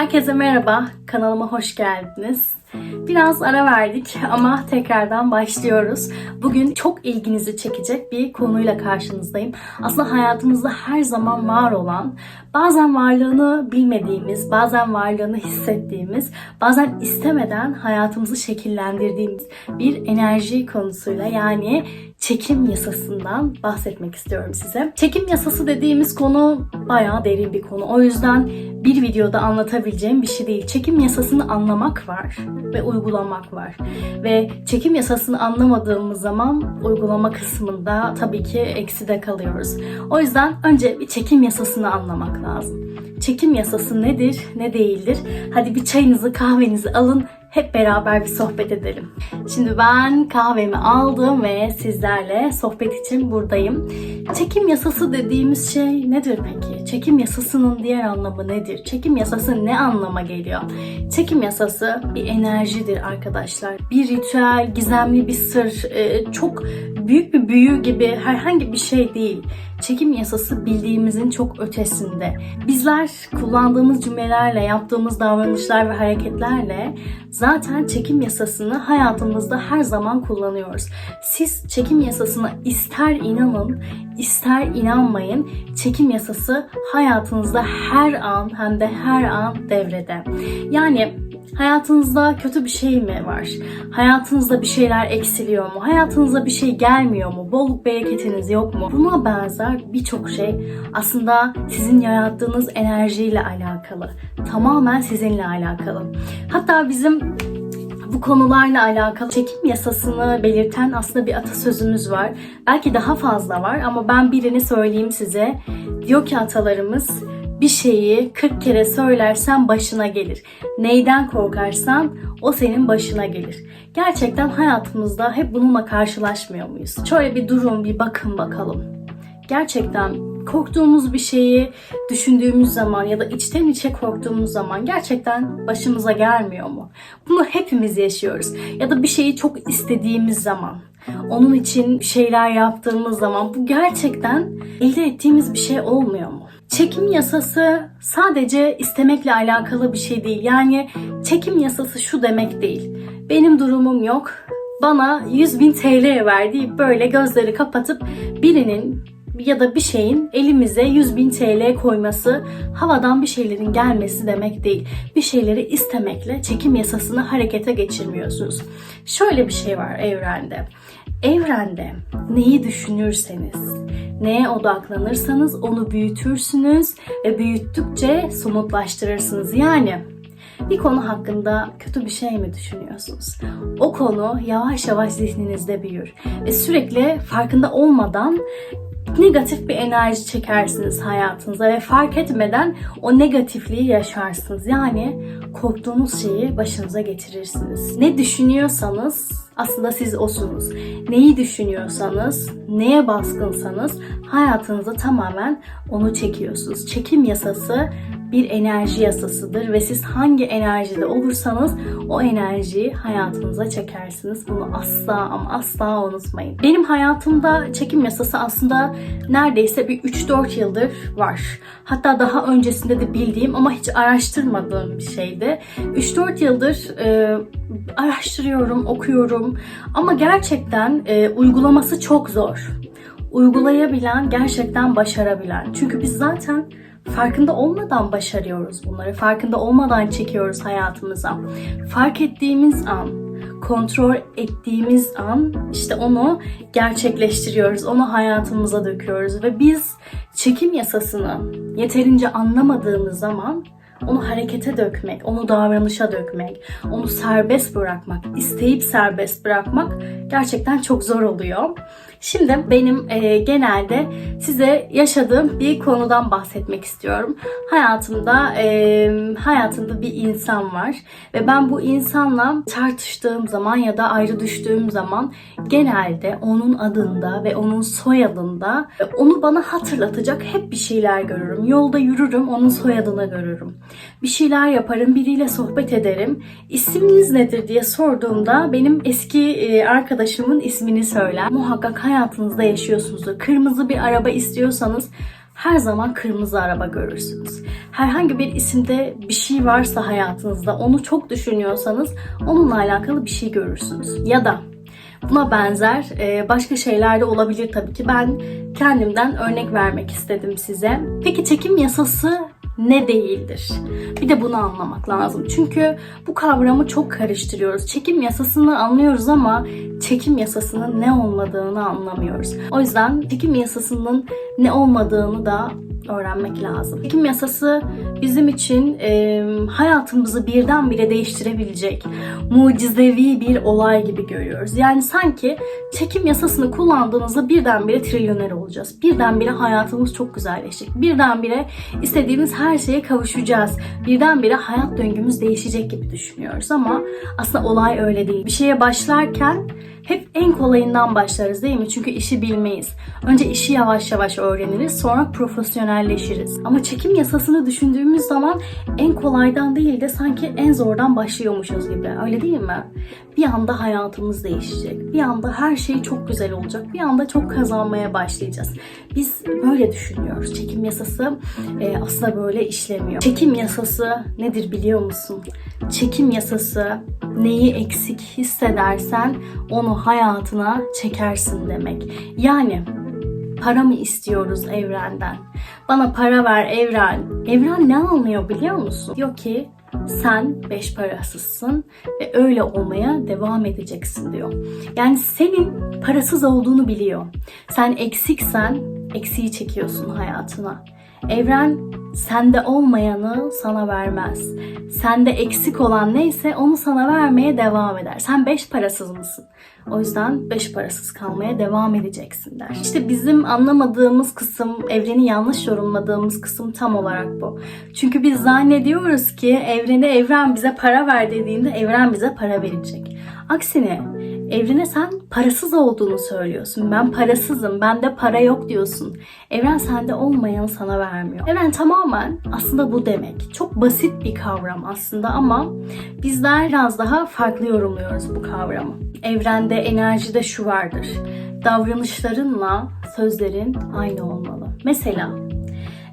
Herkese merhaba, kanalıma hoş geldiniz. Biraz ara verdik ama tekrardan başlıyoruz. Bugün çok ilginizi çekecek bir konuyla karşınızdayım. Aslında hayatımızda her zaman var olan, bazen varlığını bilmediğimiz, bazen varlığını hissettiğimiz, bazen istemeden hayatımızı şekillendirdiğimiz bir enerji konusuyla yani çekim yasasından bahsetmek istiyorum size. Çekim yasası dediğimiz konu bayağı derin bir konu. O yüzden bir videoda anlatabileceğim bir şey değil. Çekim yasasını anlamak var ve uygulamak var. Ve çekim yasasını anlamadığımız zaman uygulama kısmında tabii ki ekside kalıyoruz. O yüzden önce bir çekim yasasını anlamak lazım. Çekim yasası nedir, ne değildir? Hadi bir çayınızı, kahvenizi alın, hep beraber bir sohbet edelim. Şimdi ben kahvemi aldım ve sizlerle sohbet için buradayım. Çekim yasası dediğimiz şey nedir peki? Çekim yasasının diğer anlamı nedir? Çekim yasası ne anlama geliyor? Çekim yasası bir enerjidir arkadaşlar. Bir ritüel, gizemli bir sır, e, çok büyük bir büyü gibi herhangi bir şey değil. Çekim yasası bildiğimizin çok ötesinde. Bizler kullandığımız cümlelerle, yaptığımız davranışlar ve hareketlerle zaten çekim yasasını hayatımızda her zaman kullanıyoruz. Siz çekim yasasına ister inanın, ister inanmayın, çekim yasası hayatınızda her an hem de her an devrede. Yani Hayatınızda kötü bir şey mi var? Hayatınızda bir şeyler eksiliyor mu? Hayatınıza bir şey gelmiyor mu? Bolluk bereketiniz yok mu? Buna benzer birçok şey aslında sizin yarattığınız enerjiyle alakalı. Tamamen sizinle alakalı. Hatta bizim bu konularla alakalı çekim yasasını belirten aslında bir atasözümüz var. Belki daha fazla var ama ben birini söyleyeyim size. Diyor ki atalarımız bir şeyi 40 kere söylersen başına gelir. Neyden korkarsan o senin başına gelir. Gerçekten hayatımızda hep bununla karşılaşmıyor muyuz? Şöyle bir durun, bir bakın bakalım. Gerçekten korktuğumuz bir şeyi düşündüğümüz zaman ya da içten içe korktuğumuz zaman gerçekten başımıza gelmiyor mu? Bunu hepimiz yaşıyoruz. Ya da bir şeyi çok istediğimiz zaman, onun için şeyler yaptığımız zaman bu gerçekten elde ettiğimiz bir şey olmuyor mu? Çekim yasası sadece istemekle alakalı bir şey değil. Yani çekim yasası şu demek değil. Benim durumum yok. Bana 100 bin TL ver deyip böyle gözleri kapatıp birinin ya da bir şeyin elimize 100 bin TL koyması, havadan bir şeylerin gelmesi demek değil. Bir şeyleri istemekle çekim yasasını harekete geçirmiyorsunuz. Şöyle bir şey var evrende. Evrende neyi düşünürseniz, neye odaklanırsanız onu büyütürsünüz ve büyüttükçe somutlaştırırsınız. Yani bir konu hakkında kötü bir şey mi düşünüyorsunuz? O konu yavaş yavaş zihninizde büyür ve sürekli farkında olmadan negatif bir enerji çekersiniz hayatınıza ve fark etmeden o negatifliği yaşarsınız. Yani korktuğunuz şeyi başınıza getirirsiniz. Ne düşünüyorsanız aslında siz osunuz. Neyi düşünüyorsanız, neye baskınsanız hayatınıza tamamen onu çekiyorsunuz. Çekim yasası bir enerji yasasıdır ve siz hangi enerjide olursanız o enerjiyi hayatınıza çekersiniz. Bunu asla ama asla unutmayın. Benim hayatımda çekim yasası aslında neredeyse bir 3-4 yıldır var. Hatta daha öncesinde de bildiğim ama hiç araştırmadığım bir şeydi. 3-4 yıldır e, araştırıyorum, okuyorum ama gerçekten e, uygulaması çok zor. Uygulayabilen, gerçekten başarabilen. Çünkü biz zaten farkında olmadan başarıyoruz bunları. Farkında olmadan çekiyoruz hayatımıza. Fark ettiğimiz an, kontrol ettiğimiz an işte onu gerçekleştiriyoruz. Onu hayatımıza döküyoruz ve biz çekim yasasını yeterince anlamadığımız zaman onu harekete dökmek, onu davranışa dökmek, onu serbest bırakmak, isteyip serbest bırakmak gerçekten çok zor oluyor. Şimdi benim e, genelde size yaşadığım bir konudan bahsetmek istiyorum. Hayatımda e, hayatımda bir insan var ve ben bu insanla tartıştığım zaman ya da ayrı düştüğüm zaman genelde onun adında ve onun soyadında onu bana hatırlatacak hep bir şeyler görürüm. Yolda yürürüm, onun soyadını görürüm. Bir şeyler yaparım, biriyle sohbet ederim. İsminiz nedir diye sorduğumda benim eski e, arkadaşımın ismini söyler. Muhakkak hayatınızda yaşıyorsunuzdur. Kırmızı bir araba istiyorsanız her zaman kırmızı araba görürsünüz. Herhangi bir isimde bir şey varsa hayatınızda onu çok düşünüyorsanız onunla alakalı bir şey görürsünüz. Ya da buna benzer e, başka şeyler de olabilir tabii ki. Ben kendimden örnek vermek istedim size. Peki çekim yasası ne değildir? Bir de bunu anlamak lazım. Çünkü bu kavramı çok karıştırıyoruz. Çekim yasasını anlıyoruz ama çekim yasasının ne olmadığını anlamıyoruz. O yüzden çekim yasasının ne olmadığını da öğrenmek lazım. Çekim yasası bizim için e, hayatımızı birdenbire değiştirebilecek mucizevi bir olay gibi görüyoruz. Yani sanki çekim yasasını kullandığınızda birdenbire trilyoner olacağız. Birdenbire hayatımız çok güzelleşecek. Birdenbire istediğimiz her şeye kavuşacağız. Birdenbire hayat döngümüz değişecek gibi düşünüyoruz ama aslında olay öyle değil. Bir şeye başlarken hep en kolayından başlarız değil mi? Çünkü işi bilmeyiz. Önce işi yavaş yavaş öğreniriz, sonra profesyonelleşiriz. Ama çekim yasasını düşündüğümüz zaman en kolaydan değil de sanki en zordan başlıyormuşuz gibi. Öyle değil mi? Bir anda hayatımız değişecek. Bir anda her şey çok güzel olacak. Bir anda çok kazanmaya başlayacağız. Biz böyle düşünüyoruz. Çekim yasası e, aslında böyle işlemiyor. Çekim yasası nedir biliyor musun? Çekim yasası neyi eksik hissedersen onu hayatına çekersin demek. Yani para mı istiyoruz evrenden? Bana para ver evren. Evren ne anlıyor biliyor musun? Diyor ki sen beş parasızsın ve öyle olmaya devam edeceksin diyor. Yani senin parasız olduğunu biliyor. Sen eksiksen eksiği çekiyorsun hayatına. Evren sende olmayanı sana vermez. Sende eksik olan neyse onu sana vermeye devam eder. Sen beş parasız mısın? O yüzden beş parasız kalmaya devam edeceksin der. İşte bizim anlamadığımız kısım, evreni yanlış yorumladığımız kısım tam olarak bu. Çünkü biz zannediyoruz ki evrene evren bize para ver dediğinde evren bize para verecek. Aksine evrene sen parasız olduğunu söylüyorsun. Ben parasızım, bende para yok diyorsun. Evren sende olmayanı sana vermiyor. Evren tamamen aslında bu demek. Çok basit bir kavram aslında ama bizler biraz daha farklı yorumluyoruz bu kavramı. Evrende, enerjide şu vardır. Davranışlarınla sözlerin aynı olmalı. Mesela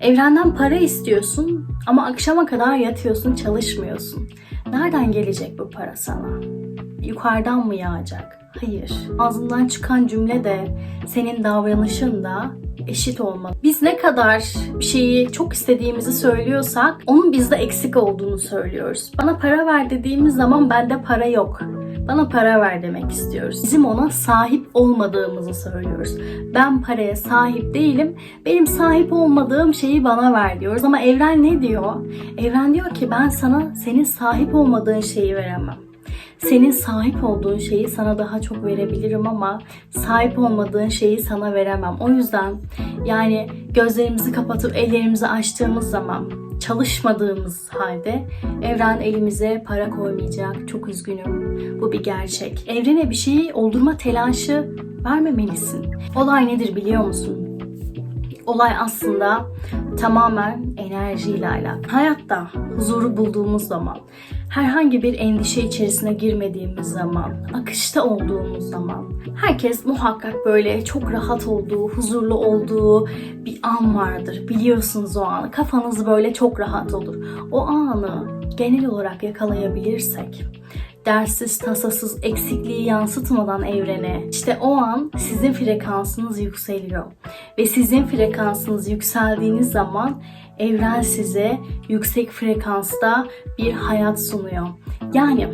evrenden para istiyorsun ama akşama kadar yatıyorsun, çalışmıyorsun. Nereden gelecek bu para sana? Yukarıdan mı yağacak? Hayır. Ağzından çıkan cümle de senin davranışın da eşit olmalı. Biz ne kadar bir şeyi çok istediğimizi söylüyorsak onun bizde eksik olduğunu söylüyoruz. Bana para ver dediğimiz zaman bende para yok. Bana para ver demek istiyoruz. Bizim ona sahip olmadığımızı söylüyoruz. Ben paraya sahip değilim. Benim sahip olmadığım şeyi bana ver diyoruz. Ama evren ne diyor? Evren diyor ki ben sana senin sahip olmadığın şeyi veremem. Senin sahip olduğun şeyi sana daha çok verebilirim ama sahip olmadığın şeyi sana veremem. O yüzden yani gözlerimizi kapatıp ellerimizi açtığımız zaman çalışmadığımız halde evren elimize para koymayacak. Çok üzgünüm. Bu bir gerçek. Evrene bir şeyi oldurma telaşı vermemelisin. Olay nedir biliyor musun? Olay aslında tamamen enerjiyle alakalı. Hayatta huzuru bulduğumuz zaman, herhangi bir endişe içerisine girmediğimiz zaman, akışta olduğumuz zaman, herkes muhakkak böyle çok rahat olduğu, huzurlu olduğu bir an vardır. Biliyorsunuz o anı. Kafanız böyle çok rahat olur. O anı genel olarak yakalayabilirsek, dersiz, tasasız, eksikliği yansıtmadan evrene işte o an sizin frekansınız yükseliyor. Ve sizin frekansınız yükseldiğiniz zaman evren size yüksek frekansta bir hayat sunuyor. Yani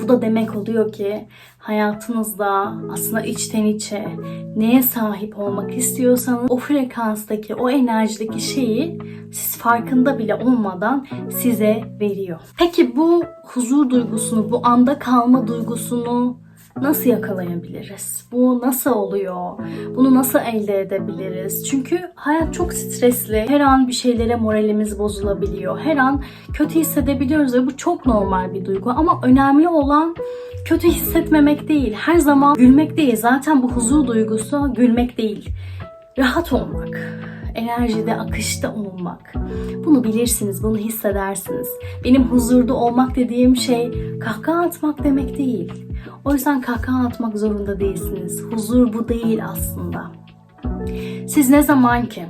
bu da demek oluyor ki hayatınızda aslında içten içe neye sahip olmak istiyorsanız o frekanstaki, o enerjideki şeyi siz farkında bile olmadan size veriyor. Peki bu huzur duygusunu, bu anda kalma duygusunu nasıl yakalayabiliriz? Bu nasıl oluyor? Bunu nasıl elde edebiliriz? Çünkü hayat çok stresli. Her an bir şeylere moralimiz bozulabiliyor. Her an kötü hissedebiliyoruz ve bu çok normal bir duygu. Ama önemli olan kötü hissetmemek değil. Her zaman gülmek değil. Zaten bu huzur duygusu gülmek değil. Rahat olmak enerjide, akışta olmak. Bunu bilirsiniz, bunu hissedersiniz. Benim huzurda olmak dediğim şey kahkaha atmak demek değil. O yüzden kahkaha atmak zorunda değilsiniz. Huzur bu değil aslında. Siz ne zaman ki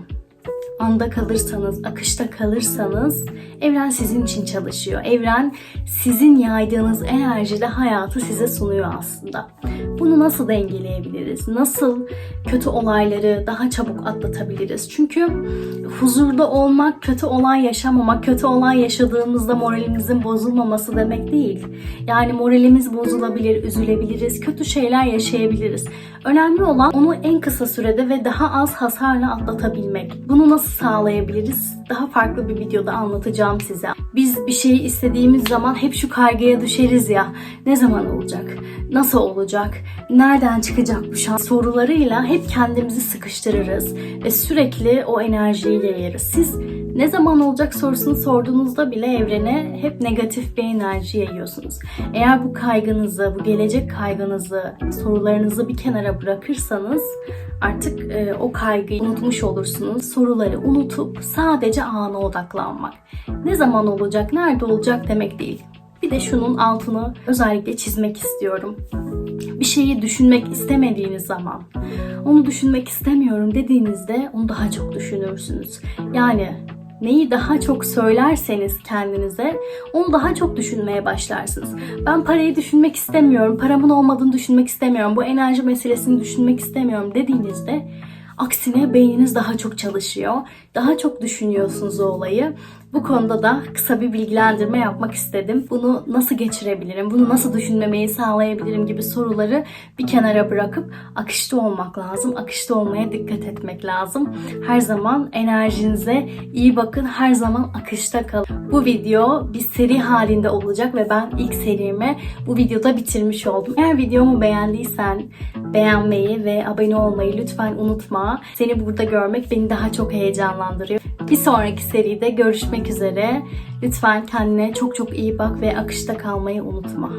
anda kalırsanız, akışta kalırsanız evren sizin için çalışıyor. Evren sizin yaydığınız enerjide hayatı size sunuyor aslında. Bunu nasıl dengeleyebiliriz? Nasıl kötü olayları daha çabuk atlatabiliriz? Çünkü huzurda olmak, kötü olay yaşamamak, kötü olay yaşadığımızda moralimizin bozulmaması demek değil. Yani moralimiz bozulabilir, üzülebiliriz, kötü şeyler yaşayabiliriz. Önemli olan onu en kısa sürede ve daha az hasarla atlatabilmek. Bunu nasıl sağlayabiliriz? Daha farklı bir videoda anlatacağım size. Biz bir şeyi istediğimiz zaman hep şu kaygıya düşeriz ya. Ne zaman olacak? Nasıl olacak? Nereden çıkacak bu şans? Sorularıyla hep kendimizi sıkıştırırız ve sürekli o enerjiyi yayarız. Siz ne zaman olacak sorusunu sorduğunuzda bile evrene hep negatif bir enerji yayıyorsunuz. Eğer bu kaygınızı, bu gelecek kaygınızı, sorularınızı bir kenara bırakırsanız artık e, o kaygıyı unutmuş olursunuz. Soruları unutup sadece ana odaklanmak. Ne zaman olacak, nerede olacak demek değil. Bir de şunun altını özellikle çizmek istiyorum. Bir şeyi düşünmek istemediğiniz zaman, onu düşünmek istemiyorum dediğinizde onu daha çok düşünürsünüz. Yani neyi daha çok söylerseniz kendinize onu daha çok düşünmeye başlarsınız. Ben parayı düşünmek istemiyorum, paramın olmadığını düşünmek istemiyorum, bu enerji meselesini düşünmek istemiyorum dediğinizde aksine beyniniz daha çok çalışıyor. Daha çok düşünüyorsunuz o olayı. Bu konuda da kısa bir bilgilendirme yapmak istedim. Bunu nasıl geçirebilirim, bunu nasıl düşünmemeyi sağlayabilirim gibi soruları bir kenara bırakıp akışta olmak lazım. Akışta olmaya dikkat etmek lazım. Her zaman enerjinize iyi bakın. Her zaman akışta kalın. Bu video bir seri halinde olacak ve ben ilk serimi bu videoda bitirmiş oldum. Eğer videomu beğendiysen beğenmeyi ve abone olmayı lütfen unutma. Seni burada görmek beni daha çok heyecanlandırıyor. Bir sonraki seride görüşmek üzere. Lütfen kendine çok çok iyi bak ve akışta kalmayı unutma.